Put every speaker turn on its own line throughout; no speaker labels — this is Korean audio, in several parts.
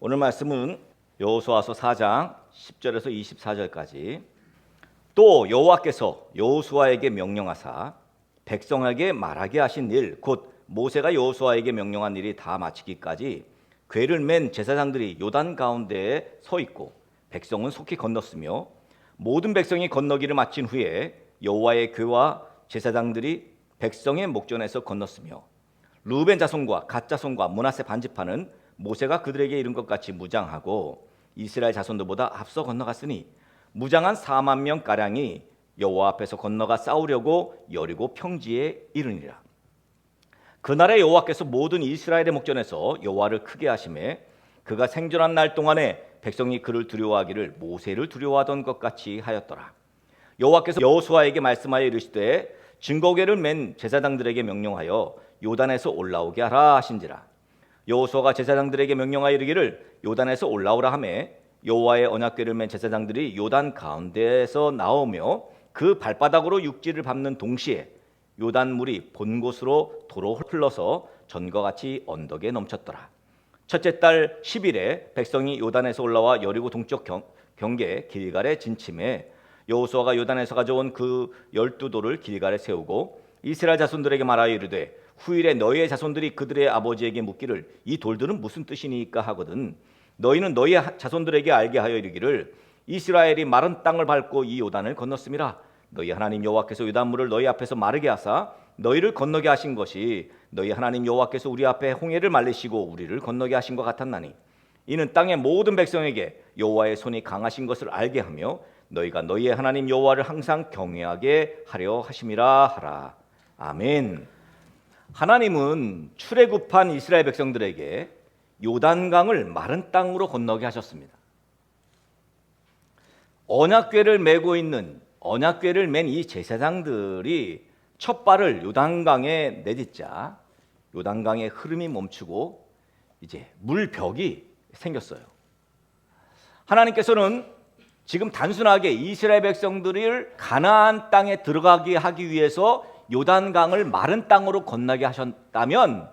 오늘 말씀은 여호수아서 4장 10절에서 24절까지. 또 여호와께서 여호수아에게 명령하사 백성에게 말하게 하신 일 곧 모세가 여호수아에게 명령한 일이 다 마치기까지 궤를 맨 제사장들이 요단 가운데에 서 있고 백성은 속히 건넜으며 모든 백성이 건너기를 마친 후에 여호와의 궤와 제사장들이 백성의 목전에서 건넜으며 루벤 자손과 갓 자손과 문하세 반지파는 모세가 그들에게 이른 것 같이 무장하고 이스라엘 자손들보다 앞서 건너갔으니 무장한 4만 명 가량이 여호와 앞에서 건너가 싸우려고 여리고 평지에 이르니라. 그날에 여호와께서 모든 이스라엘의 목전에서 여호와를 크게 하심에 그가 생존한 날 동안에 백성이 그를 두려워하기를 모세를 두려워하던 것 같이 하였더라. 여호와께서 여호수아에게 말씀하여 이르시되 증거궤를 맨 제사장들에게 명령하여 요단에서 올라오게 하라 하신지라. 여호수아가 제사장들에게 명령하여 이르기를 요단에서 올라오라 하매 여호와의 언약궤를 맨 제사장들이 요단 가운데에서 나오며 그 발바닥으로 육지를 밟는 동시에 요단 물이 본 곳으로 도로 흘러서 전과 같이 언덕에 넘쳤더라. 첫째 달 10일에 백성이 요단에서 올라와 여리고 동쪽 경, 경계 길갈에 진침해 여호수아가 요단에서 가져온 그 열두 돌을 길갈에 세우고 이스라엘 자손들에게 말하여 이르되 후일에 너희의 자손들이 그들의 아버지에게 묻기를 이 돌들은 무슨 뜻이니까 하거든. 너희는 너희의 자손들에게 알게 하여 이르기를 이스라엘이 마른 땅을 밟고 이 요단을 건넜음이라 너희 하나님 여호와께서 요단물을 너희 앞에서 마르게 하사 너희를 건너게 하신 것이 너희 하나님 여호와께서 우리 앞에 홍해를 말리시고 우리를 건너게 하신 것 같았나니 이는 땅의 모든 백성에게 여호와의 손이 강하신 것을 알게 하며 너희가 너희의 하나님 여호와를 항상 경외하게 하려 하심이라 하라 아멘. 하나님은 출애굽한 이스라엘 백성들에게 요단강을 마른 땅으로 건너게 하셨습니다. 언약궤를 메고 있는 언약궤를 맨 이 제사장들이 첫 발을 요단강에 내딛자 요단강의 흐름이 멈추고 이제 물벽이 생겼어요. 하나님께서는 지금 단순하게 이스라엘 백성들을 가나안 땅에 들어가게 하기 위해서 요단강을 마른 땅으로 건너게 하셨다면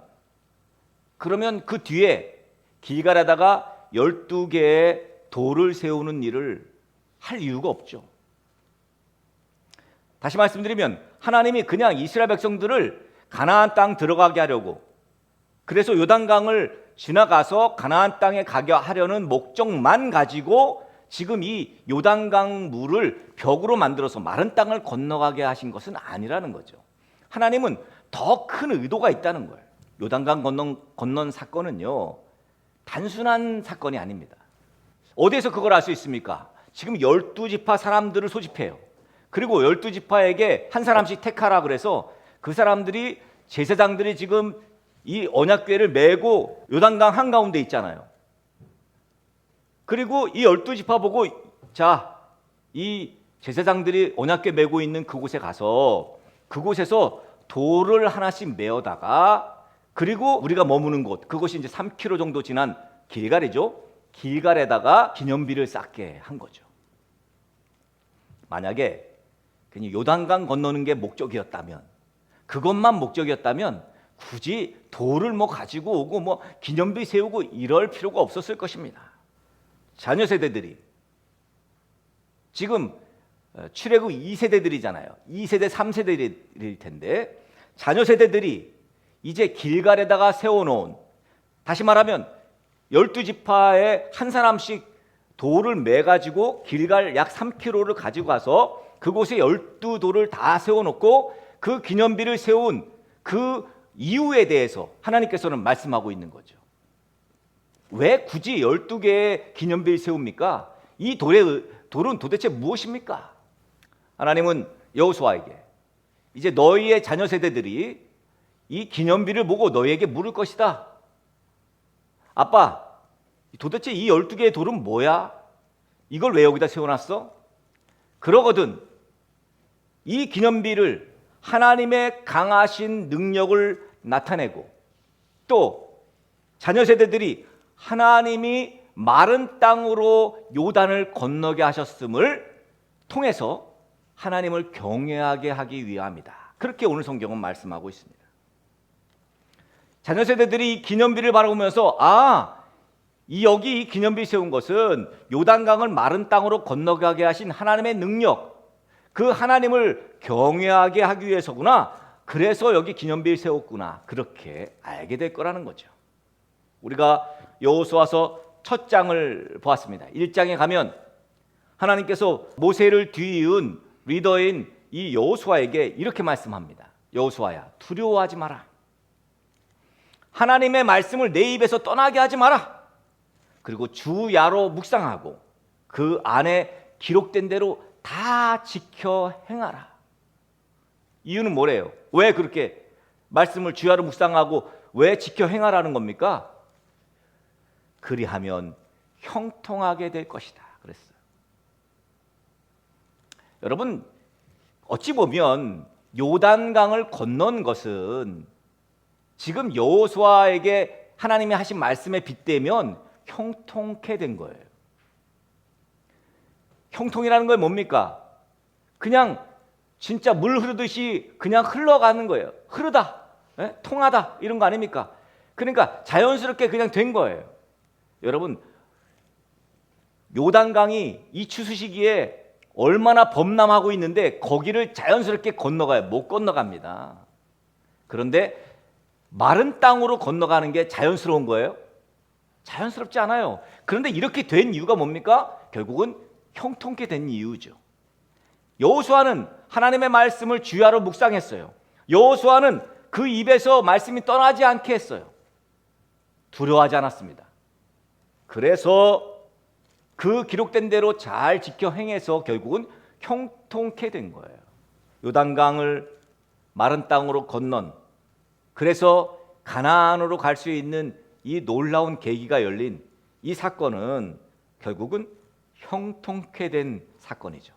그러면 그 뒤에 길갈에다가 12개의 돌을 세우는 일을 할 이유가 없죠. 다시 말씀드리면 하나님이 그냥 이스라엘 백성들을 가나안 땅 들어가게 하려고 그래서 요단강을 지나가서 가나안 땅에 가게 하려는 목적만 가지고 지금 이 요단강 물을 벽으로 만들어서 마른 땅을 건너가게 하신 것은 아니라는 거죠. 하나님은 더 큰 의도가 있다는 거예요. 요단강 건넌, 건넌 사건은요, 단순한 사건이 아닙니다. 어디에서 그걸 알 수 있습니까? 지금 열두 지파 사람들을 소집해요. 그리고 열두 지파에게 한 사람씩 택하라 그래서 그 사람들이 제사장들이 지금 이 언약궤를 메고 요단강 한가운데 있잖아요. 그리고 이 열두 지파 보고 자, 이 제사장들이 언약궤 메고 있는 그곳에 가서 그곳에서 돌을 하나씩 메어다가 그리고 우리가 머무는 곳 그것이 이제 3km 정도 지난 길갈이죠. 길갈에다가 기념비를 쌓게 한 거죠. 만약에 그냥 요단강 건너는 게 목적이었다면 그것만 목적이었다면 굳이 돌을 뭐 가지고 오고 뭐 기념비 세우고 이럴 필요가 없었을 것입니다. 자녀 세대들이 지금 어, 출애굽 2세대들이잖아요. 2세대, 3세대일 텐데 자녀 세대들이 이제 길갈에다가 세워놓은 다시 말하면 열두 지파에 한 사람씩 돌을 매 가지고 길갈 약 3km를 가지고 가서 그곳에 열두 돌을 다 세워놓고 그 기념비를 세운 그 이유에 대해서 하나님께서는 말씀하고 있는 거죠. 왜 굳이 12개의 기념비를 세웁니까? 이 돌의 돌은 도대체 무엇입니까? 하나님은 여호수아에게 이제 너희의 자녀 세대들이 이 기념비를 보고 너희에게 물을 것이다. 아빠, 도대체 이 12개의 돌은 뭐야? 이걸 왜 여기다 세워놨어? 그러거든. 이 기념비를 하나님의 강하신 능력을 나타내고 또 자녀 세대들이 하나님이 마른 땅으로 요단을 건너게 하셨음을 통해서 하나님을 경외하게 하기 위함이다. 그렇게 오늘 성경은 말씀하고 있습니다. 자녀 세대들이 이 기념비를 바라보면서 아, 이 여기 이 기념비 세운 것은 요단강을 마른 땅으로 건너가게 하신 하나님의 능력, 그 하나님을 경외하게 하기 위해서구나. 그래서 여기 기념비를 세웠구나. 그렇게 알게 될 거라는 거죠. 우리가 여호수아서 첫 장을 보았습니다. 1장에 가면 하나님께서 모세를 뒤이은 리더인 이 여호수아에게 이렇게 말씀합니다. 여호수아야, 두려워하지 마라. 하나님의 말씀을 내 입에서 떠나게 하지 마라. 그리고 주야로 묵상하고 그 안에 기록된 대로 다 지켜 행하라. 이유는 뭐래요? 왜 그렇게 말씀을 주야로 묵상하고 왜 지켜 행하라는 겁니까? 그리하면 형통하게 될 것이다. 그랬어요. 여러분 어찌 보면 요단강을 건넌 것은 지금 여호수아에게 하나님이 하신 말씀에 빗대면 형통케 된 거예요. 형통이라는 건 뭡니까? 그냥 진짜 물 흐르듯이 그냥 흘러가는 거예요. 흐르다, 예? 통하다 이런 거 아닙니까? 그러니까 자연스럽게 그냥 된 거예요. 여러분 요단강이 이 추수 시기에 얼마나 범람하고 있는데 거기를 자연스럽게 건너가요. 못 건너갑니다. 그런데 마른 땅으로 건너가는 게 자연스러운 거예요? 자연스럽지 않아요. 그런데 이렇게 된 이유가 뭡니까? 결국은 형통케 된 이유죠. 여호수아는 하나님의 말씀을 주야로 묵상했어요. 여호수아는 그 입에서 말씀이 떠나지 않게 했어요. 두려워하지 않았습니다. 그래서 그 기록된 대로 잘 지켜 행해서 결국은 형통케 된 거예요. 요단강을 마른 땅으로 건넌 그래서 가나안으로 갈 수 있는 이 놀라운 계기가 열린 이 사건은 결국은 형통케 된 사건이죠.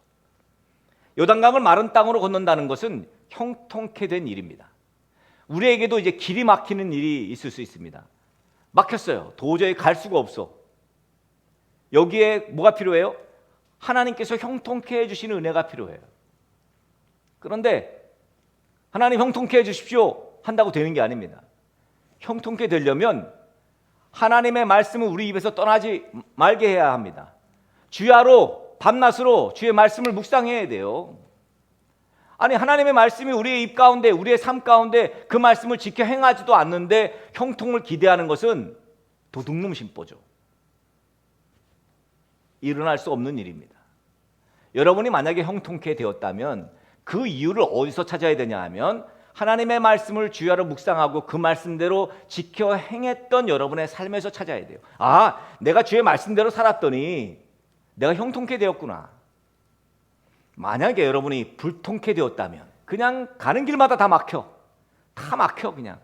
요단강을 마른 땅으로 건넌다는 것은 형통케 된 일입니다. 우리에게도 이제 길이 막히는 일이 있을 수 있습니다. 막혔어요. 도저히 갈 수가 없어. 여기에 뭐가 필요해요? 하나님께서 형통케 해주시는 은혜가 필요해요. 그런데 하나님 형통케 해주십시오 한다고 되는 게 아닙니다. 형통케 되려면 하나님의 말씀을 우리 입에서 떠나지 말게 해야 합니다. 주야로 밤낮으로 주의 말씀을 묵상해야 돼요. 아니 하나님의 말씀이 우리의 입 가운데 우리의 삶 가운데 그 말씀을 지켜 행하지도 않는데 형통을 기대하는 것은 도둑놈 심보죠. 일어날 수 없는 일입니다. 여러분이 만약에 형통케 되었다면 그 이유를 어디서 찾아야 되냐 하면 하나님의 말씀을 주야로 묵상하고 그 말씀대로 지켜 행했던 여러분의 삶에서 찾아야 돼요. 아, 내가 주의 말씀대로 살았더니 내가 형통케 되었구나. 만약에 여러분이 불통케 되었다면 그냥 가는 길마다 다 막혀. 다 막혀 그냥.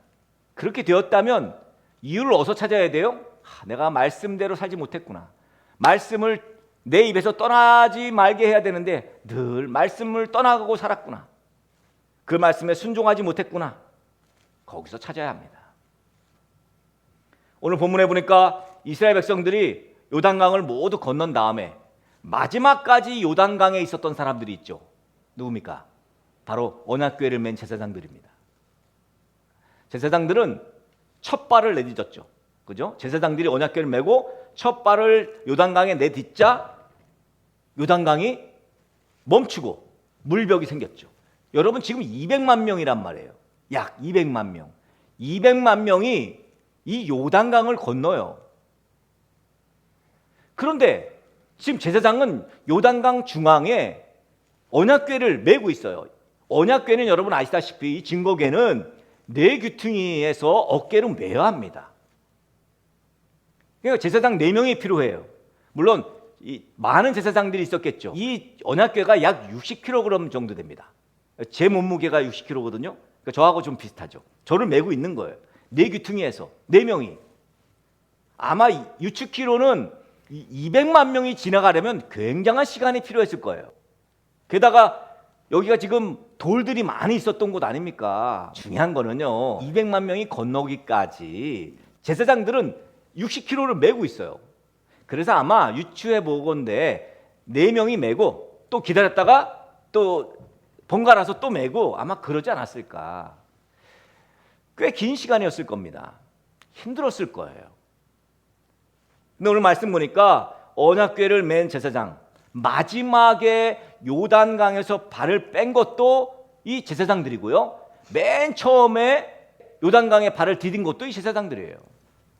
그렇게 되었다면 이유를 어디서 찾아야 돼요? 아, 내가 말씀대로 살지 못했구나. 말씀을 내 입에서 떠나지 말게 해야 되는데 늘 말씀을 떠나가고 살았구나. 그 말씀에 순종하지 못했구나. 거기서 찾아야 합니다. 오늘 본문에 보니까 이스라엘 백성들이 요단강을 모두 건넌 다음에 마지막까지 요단강에 있었던 사람들이 있죠. 누굽니까? 바로 언약궤를 맨 제사장들입니다. 제사장들은 첫 발을 내딛었죠. 그죠? 제사장들이 언약궤를 메고 첫 발을 요단강에 내딛자 요단강이 멈추고 물벽이 생겼죠. 여러분 지금 200만 명이란 말이에요. 약 200만 명. 200만 명이 이 요단강을 건너요. 그런데 지금 제사장은 요단강 중앙에 언약궤를 메고 있어요. 언약궤는 여러분 아시다시피 증거궤는 네 귀퉁이에서 어깨로 메야 합니다. 그러니까 제사장 네 명이 필요해요. 물론 이 많은 제사장들이 있었겠죠. 이 언약궤가 약 60kg 정도 됩니다. 제 몸무게가 60kg거든요. 그러니까 저하고 좀 비슷하죠. 저를 메고 있는 거예요. 네 귀퉁이에서 네 명이. 아마 유축키로는 200만 명이 지나가려면 굉장한 시간이 필요했을 거예요. 게다가 여기가 지금 돌들이 많이 있었던 곳 아닙니까? 중요한 거는요. 200만 명이 건너기까지 제사장들은 60kg를 메고 있어요. 그래서 아마 유추해 보건데 네 명이 메고 또 기다렸다가 또 번갈아서 또 메고 아마 그러지 않았을까. 꽤 긴 시간이었을 겁니다. 힘들었을 거예요. 근데 오늘 말씀 보니까 언약궤를 맨 제사장 마지막에 요단강에서 발을 뺀 것도 이 제사장들이고요. 맨 처음에 요단강에 발을 디딘 것도 이 제사장들이에요.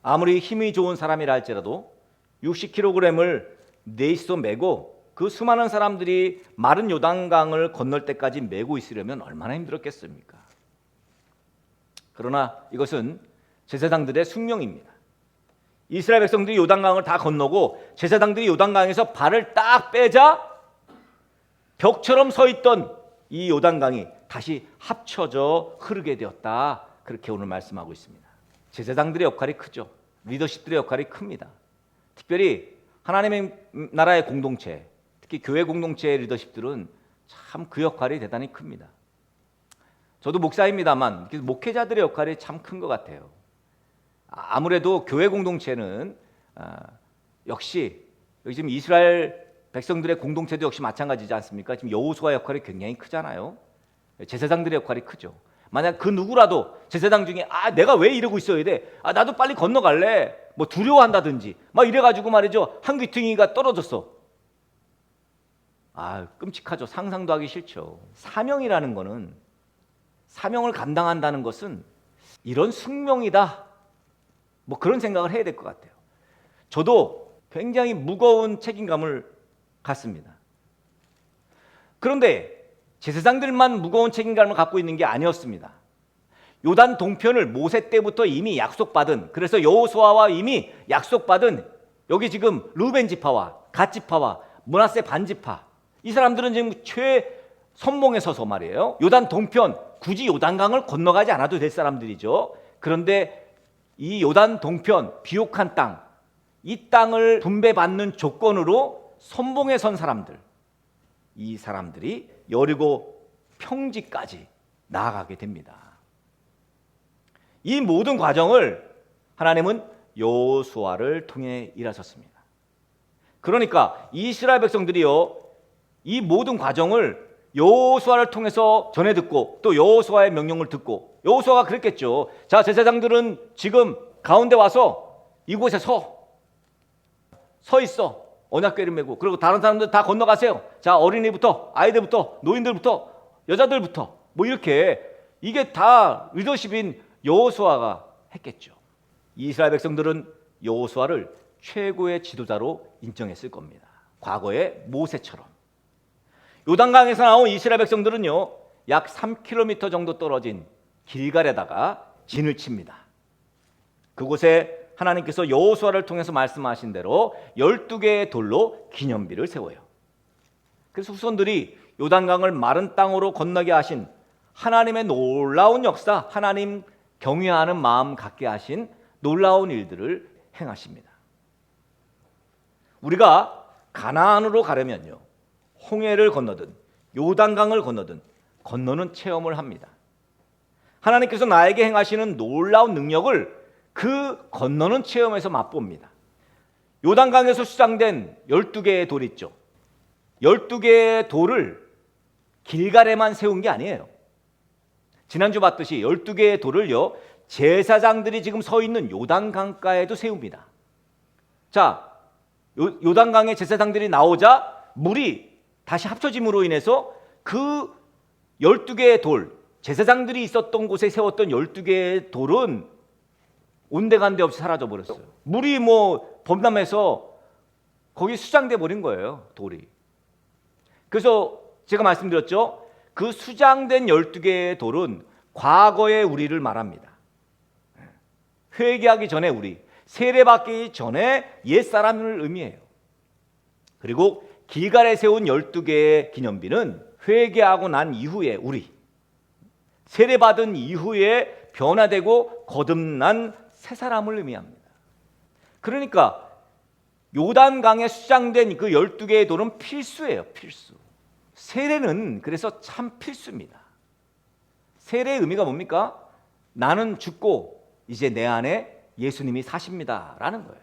아무리 힘이 좋은 사람이라 할지라도 60kg을 넷이서 메고 그 수많은 사람들이 마른 요단강을 건널 때까지 메고 있으려면 얼마나 힘들었겠습니까? 그러나 이것은 제사장들의 숙명입니다. 이스라엘 백성들이 요단강을 다 건너고 제사장들이 요단강에서 발을 딱 빼자 벽처럼 서 있던 이 요단강이 다시 합쳐져 흐르게 되었다. 그렇게 오늘 말씀하고 있습니다. 제사장들의 역할이 크죠. 리더십들의 역할이 큽니다. 특별히 하나님의 나라의 공동체, 특히 교회 공동체의 리더십들은 참 그 역할이 대단히 큽니다. 저도 목사입니다만 목회자들의 역할이 참 큰 것 같아요. 아무래도 교회 공동체는 아, 역시 여기 지금 이스라엘 백성들의 공동체도 역시 마찬가지지 않습니까? 지금 여호수아 역할이 굉장히 크잖아요. 제사장들의 역할이 크죠. 만약 그 누구라도 제사장 중에 아 내가 왜 이러고 있어야 돼? 아 나도 빨리 건너갈래. 뭐 두려워한다든지 막 이래가지고 말이죠 한 귀퉁이가 떨어졌어. 아 끔찍하죠. 상상도 하기 싫죠. 사명이라는 거는 사명을 감당한다는 것은 이런 숙명이다. 뭐 그런 생각을 해야 될 것 같아요. 저도 굉장히 무거운 책임감을 갖습니다. 그런데 제사장들만 무거운 책임감을 갖고 있는 게 아니었습니다. 요단 동편을 모세 때부터 이미 약속받은 그래서 여호수아와 이미 약속받은 여기 지금 루벤 지파와 갓 지파와 문하세 반 지파 이 사람들은 지금 최 선봉에 서서 말이에요. 요단 동편 굳이 요단강을 건너가지 않아도 될 사람들이죠. 그런데 이 요단 동편 비옥한 땅, 이 땅을 분배받는 조건으로 선봉에 선 사람들, 이 사람들이 여리고 평지까지 나아가게 됩니다. 이 모든 과정을 하나님은 여호수아를 통해 일하셨습니다. 그러니까 이스라엘 백성들이요 이 모든 과정을 여호수아를 통해서 전해 듣고 또 여호수아의 명령을 듣고 여호수아가 그랬겠죠. 자 제사장들은 지금 가운데 와서 이곳에 서. 서 있어. 언약궤를 메고 그리고 다른 사람들 다 건너가세요. 자 어린이부터 아이들부터 노인들부터 여자들부터 뭐 이렇게 이게 다 리더십인 여호수아가 했겠죠. 이스라엘 백성들은 여호수아를 최고의 지도자로 인정했을 겁니다. 과거의 모세처럼. 요단강에서 나온 이스라엘 백성들은요. 약 3km 정도 떨어진 길갈에다가 진을 칩니다. 그곳에 하나님께서 여호수아를 통해서 말씀하신 대로 12개의 돌로 기념비를 세워요. 그래서 후손들이 요단강을 마른 땅으로 건너게 하신 하나님의 놀라운 역사, 하나님 경외하는 마음 갖게 하신 놀라운 일들을 행하십니다. 우리가 가나안으로 가려면요. 홍해를 건너든 요단강을 건너든 건너는 체험을 합니다. 하나님께서 나에게 행하시는 놀라운 능력을 그 건너는 체험에서 맛봅니다. 요단강에서 수장된 12개의 돌 있죠. 12개의 돌을 길갈에만 세운 게 아니에요. 지난주 봤듯이 12개의 돌을요. 제사장들이 지금 서 있는 요단강가에도 세웁니다. 자, 요, 요단강에 제사장들이 나오자 물이 다시 합쳐짐으로 인해서 그 12개의 돌, 제사장들이 있었던 곳에 세웠던 12개의 돌은 온데간데 없이 사라져 버렸어요. 물이 뭐 범람해서 거기 수장돼 버린 거예요, 돌이. 그래서 제가 말씀드렸죠. 그 수장된 12개의 돌은 과거의 우리를 말합니다. 회개하기 전에 우리, 세례받기 전에 옛사람을 의미해요. 그리고 길갈에 세운 12개의 기념비는 회개하고 난 이후에 우리, 세례받은 이후에 변화되고 거듭난 새 사람을 의미합니다. 그러니까 요단강에 수장된 그 12개의 돌은 필수예요, 필수. 세례는 그래서 참 필수입니다. 세례의 의미가 뭡니까? 나는 죽고 이제 내 안에 예수님이 사십니다라는 거예요.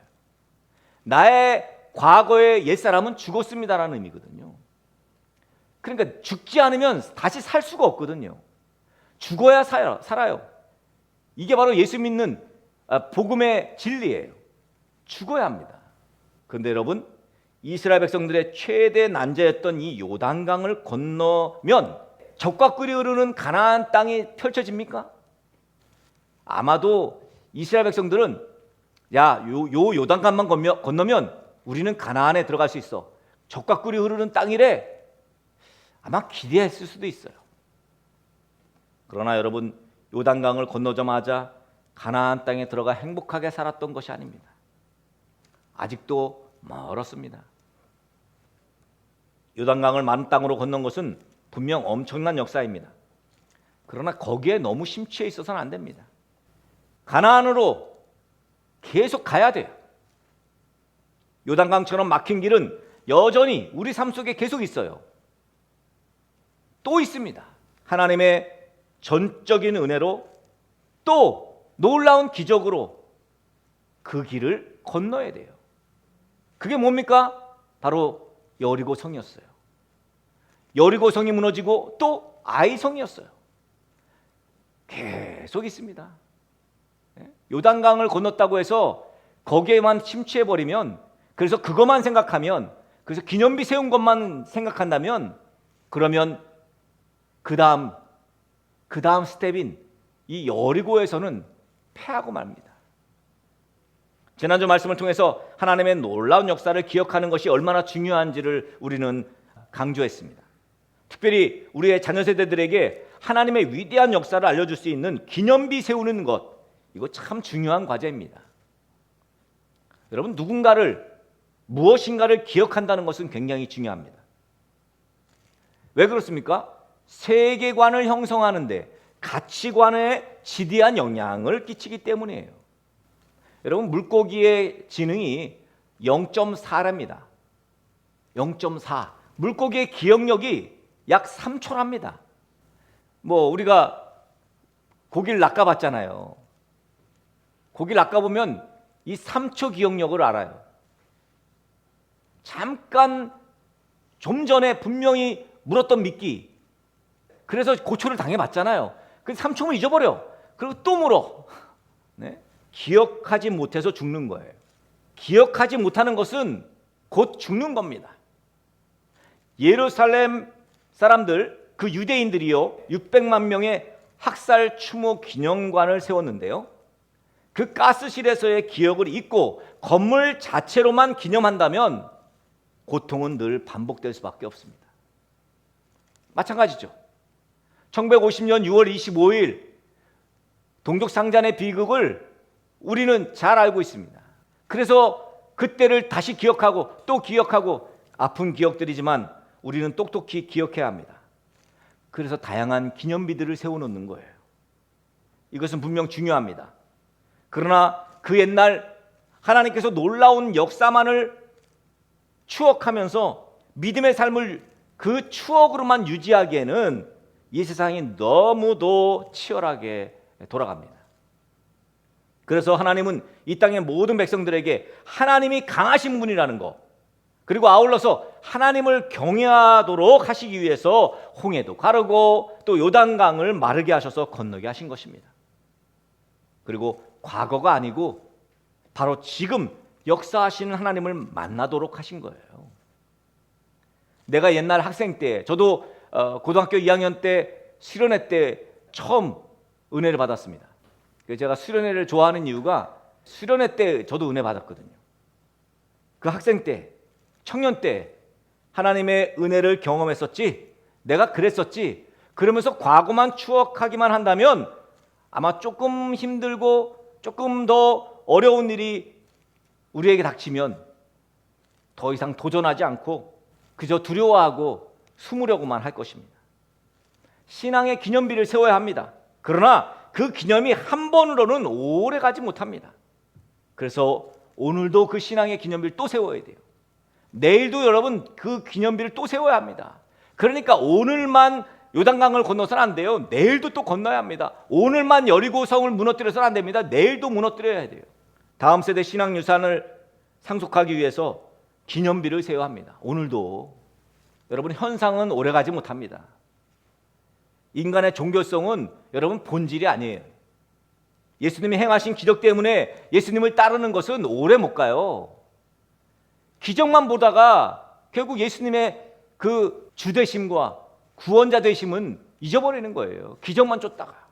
나의 과거의 옛사람은 죽었습니다라는 의미거든요. 그러니까 죽지 않으면 다시 살 수가 없거든요. 죽어야 살아요. 이게 바로 예수 믿는 아, 복음의 진리예요. 죽어야 합니다. 그런데 여러분, 이스라엘 백성들의 최대 난제였던 이 요단강을 건너면 적과 꿀이 흐르는 가나안 땅이 펼쳐집니까? 아마도 이스라엘 백성들은 야, 요, 요 요단강만 건너, 건너면 우리는 가나안에 들어갈 수 있어. 적과 꿀이 흐르는 땅이래. 아마 기대했을 수도 있어요. 그러나 여러분, 요단강을 건너자마자 가나안 땅에 들어가 행복하게 살았던 것이 아닙니다. 아직도 멀었습니다. 요단강을 마른 땅으로 건넌 것은 분명 엄청난 역사입니다. 그러나 거기에 너무 심취해 있어서는 안 됩니다. 가나안으로 계속 가야 돼요. 요단강처럼 막힌 길은 여전히 우리 삶 속에 계속 있어요. 또 있습니다. 하나님의 전적인 은혜로 또 놀라운 기적으로 그 길을 건너야 돼요. 그게 뭡니까? 바로 여리고 성이었어요. 여리고 성이 무너지고 또 아이 성이었어요. 계속 있습니다. 예? 요단강을 건넜다고 해서 거기에만 침취해 버리면 그래서 그것만 생각하면 그래서 기념비 세운 것만 생각한다면 그러면 그 다음 그 다음 스텝인 이 여리고에서는 패하고 말입니다. 지난주 말씀을 통해서 하나님의 놀라운 역사를 기억하는 것이 얼마나 중요한지를 우리는 강조했습니다. 특별히 우리의 자녀 세대들에게 하나님의 위대한 역사를 알려줄 수 있는 기념비 세우는 것 이거 참 중요한 과제입니다. 여러분 누군가를 무엇인가를 기억한다는 것은 굉장히 중요합니다. 왜 그렇습니까? 세계관을 형성하는데 가치관에 지대한 영향을 끼치기 때문이에요. 여러분 물고기의 지능이 0.4랍니다. 0.4. 물고기의 기억력이 약 3초랍니다. 뭐 우리가 고기를 낚아봤잖아요. 고기를 낚아보면 이 3초 기억력을 알아요. 잠깐 좀 전에 분명히 물었던 미끼. 그래서 고초를 당해봤잖아요. 그 3초면 잊어버려. 그리고 또 물어. 네? 기억하지 못해서 죽는 거예요. 기억하지 못하는 것은 곧 죽는 겁니다. 예루살렘 사람들, 그 유대인들이요, 600만 명의 학살 추모 기념관을 세웠는데요. 그 가스실에서의 기억을 잊고 건물 자체로만 기념한다면 고통은 늘 반복될 수밖에 없습니다. 마찬가지죠. 1950년 6월 25일 동족 상잔의 비극을 우리는 잘 알고 있습니다. 그래서 그때를 다시 기억하고 또 기억하고 아픈 기억들이지만 우리는 똑똑히 기억해야 합니다. 그래서 다양한 기념비들을 세워놓는 거예요. 이것은 분명 중요합니다. 그러나 그 옛날 하나님께서 놀라운 역사만을 추억하면서 믿음의 삶을 그 추억으로만 유지하기에는 이 세상이 너무도 치열하게 돌아갑니다. 그래서 하나님은 이 땅의 모든 백성들에게 하나님이 강하신 분이라는 것, 그리고 아울러서 하나님을 경외하도록 하시기 위해서 홍해도 가르고 또 요단강을 마르게 하셔서 건너게 하신 것입니다. 그리고 과거가 아니고 바로 지금 역사하시는 하나님을 만나도록 하신 거예요. 내가 옛날 학생 때, 저도 어, 고등학교 2학년 때 수련회 때 처음 은혜를 받았습니다. 제가 수련회를 좋아하는 이유가 수련회 때 저도 은혜 받았거든요. 그 학생 때, 청년 때 하나님의 은혜를 경험했었지. 내가 그랬었지. 그러면서 과거만 추억하기만 한다면 아마 조금 힘들고 조금 더 어려운 일이 우리에게 닥치면 더 이상 도전하지 않고 그저 두려워하고 숨으려고만 할 것입니다. 신앙의 기념비를 세워야 합니다. 그러나 그 기념이 한 번으로는 오래 가지 못합니다. 그래서 오늘도 그 신앙의 기념비를 또 세워야 돼요. 내일도 여러분 그 기념비를 또 세워야 합니다. 그러니까 오늘만 요단강을 건너서는 안 돼요. 내일도 또 건너야 합니다. 오늘만 여리고성을 무너뜨려서는 안 됩니다. 내일도 무너뜨려야 돼요. 다음 세대 신앙 유산을 상속하기 위해서 기념비를 세워야 합니다. 오늘도 여러분 현상은 오래가지 못합니다. 인간의 종교성은 여러분 본질이 아니에요. 예수님이 행하신 기적 때문에 예수님을 따르는 것은 오래 못 가요. 기적만 보다가 결국 예수님의 그 주되심과 구원자 되심은 잊어버리는 거예요. 기적만 쫓다가.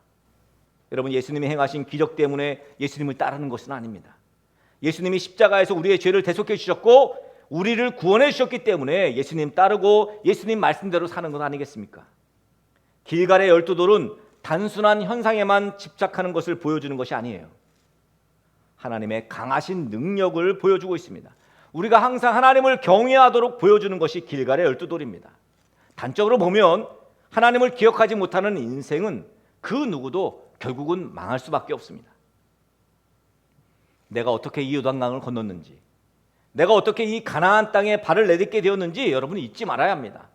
여러분 예수님이 행하신 기적 때문에 예수님을 따르는 것은 아닙니다. 예수님이 십자가에서 우리의 죄를 대속해 주셨고 우리를 구원해 주셨기 때문에 예수님 따르고 예수님 말씀대로 사는 것 아니겠습니까? 길갈의 열두 돌은 단순한 현상에만 집착하는 것을 보여주는 것이 아니에요. 하나님의 강하신 능력을 보여주고 있습니다. 우리가 항상 하나님을 경외하도록 보여주는 것이 길갈의 열두 돌입니다. 단적으로 보면 하나님을 기억하지 못하는 인생은 그 누구도 결국은 망할 수밖에 없습니다. 내가 어떻게 이 요단강을 건넜는지, 내가 어떻게 이 가나안 땅에 발을 내딛게 되었는지 여러분이 잊지 말아야 합니다.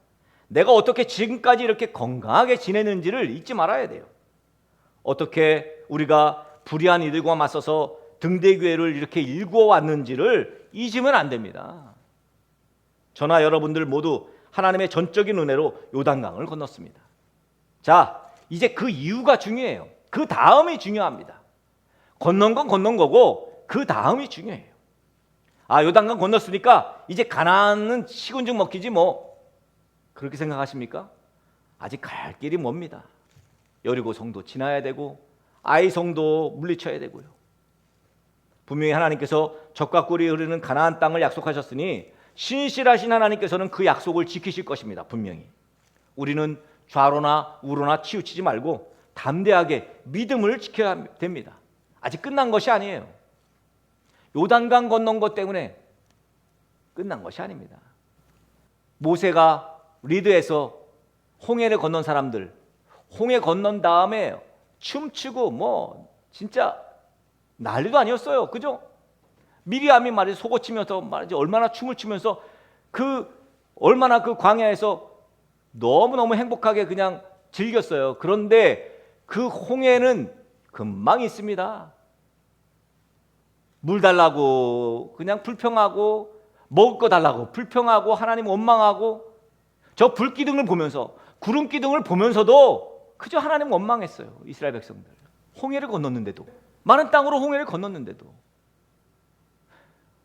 내가 어떻게 지금까지 이렇게 건강하게 지내는지를 잊지 말아야 돼요. 어떻게 우리가 불의한 이들과 맞서서 등대교회를 이렇게 일구어 왔는지를 잊으면 안 됩니다. 저나 여러분들 모두 하나님의 전적인 은혜로 요단강을 건넜습니다. 자, 이제 그 이유가 중요해요. 그 다음이 중요합니다. 건넌 건 건넌 거고 그 다음이 중요해요. 아, 요단강 건넜으니까 이제 가나안은 시군죽 먹기지 뭐 그렇게 생각하십니까? 아직 갈 길이 멉니다. 여리고 성도 지나야 되고 아이 성도 물리쳐야 되고요. 분명히 하나님께서 적과 꿀이 흐르는 가나안 땅을 약속하셨으니 신실하신 하나님께서는 그 약속을 지키실 것입니다. 분명히. 우리는 좌로나 우로나 치우치지 말고 담대하게 믿음을 지켜야 됩니다. 아직 끝난 것이 아니에요. 요단강 건넌 것 때문에 끝난 것이 아닙니다. 모세가 리드에서 홍해를 건넌 사람들 홍해 건넌 다음에 춤추고 뭐 진짜 난리도 아니었어요. 그죠? 미리암이 말이 속옷치면서 말이지 얼마나 춤을 추면서 그 얼마나 그 광야에서 너무너무 행복하게 그냥 즐겼어요. 그런데 그 홍해는 금방 있습니다. 물 달라고 그냥 불평하고 먹을 거 달라고 불평하고 하나님 원망하고 저 불기둥을 보면서 구름 기둥을 보면서도 그저 하나님 원망했어요. 이스라엘 백성들. 홍해를 건넜는데도 많은 땅으로 홍해를 건넜는데도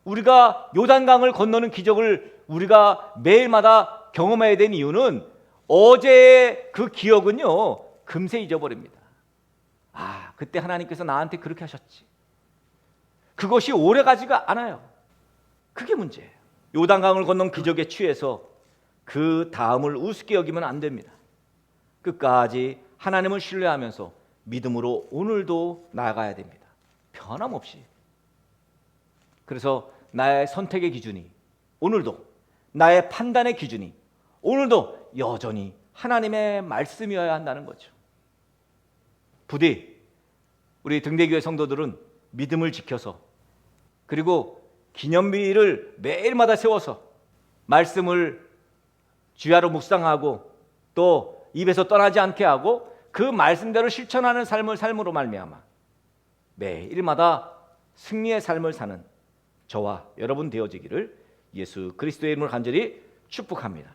우리가 요단강을 건너는 기적을 우리가 매일마다 경험해야 되는 이유는 어제의 그 기억은요 금세 잊어버립니다. 아 그때 하나님께서 나한테 그렇게 하셨지. 그것이 오래 가지가 않아요. 그게 문제예요. 요단강을 건넌 기적에 취해서 그 다음을 우습게 여기면 안 됩니다. 끝까지 하나님을 신뢰하면서 믿음으로 오늘도 나아가야 됩니다. 변함없이. 그래서 나의 선택의 기준이 오늘도 나의 판단의 기준이 오늘도 여전히 하나님의 말씀이어야 한다는 거죠. 부디 우리 등대교회 성도들은 믿음을 지켜서 그리고 기념비를 매일마다 세워서 말씀을 주야로 묵상하고 또 입에서 떠나지 않게 하고 그 말씀대로 실천하는 삶을 삶으로 말미암아 매일마다 승리의 삶을 사는 저와 여러분 되어지기를 예수 그리스도의 이름으로 간절히 축복합니다.